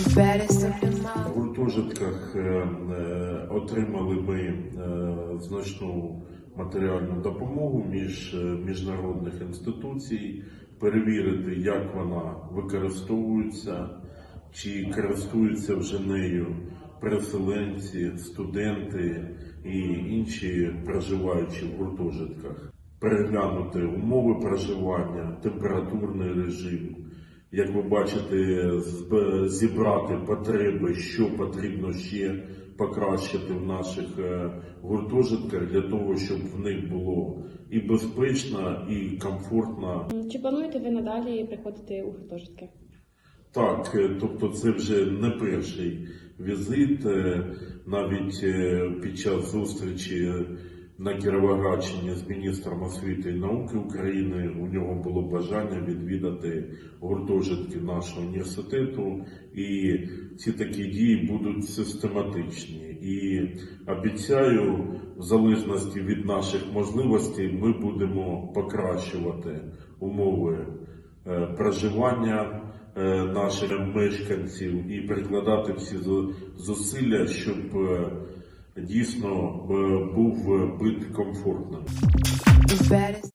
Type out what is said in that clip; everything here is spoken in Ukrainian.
В гуртожитках е, е, отримали ми е, значну матеріальну допомогу між міжнародних інституцій, перевірити, як вона використовується, чи користуються вже нею переселенці, студенти і інші проживаючі в гуртожитках, переглянути умови проживання, температурний режим. Як ви бачите, зібрати потреби, що потрібно ще покращити в наших е, гуртожитках для того, щоб в них було і безпечно, і комфортно. Чи плануєте ви надалі приходити у гуртожитки? Так, е, тобто це вже не перший візит. е, Навіть під час зустрічі на Кіровоградщині з міністром освіти і науки України у нього було бажання відвідати гуртожитки нашого університету, і ці такі дії будуть систематичні. І обіцяю, в залежності від наших можливостей, ми будемо покращувати умови е, проживання е, наших мешканців і прикладати всі зусилля, щоб е, дійсно е, був бит комфортним.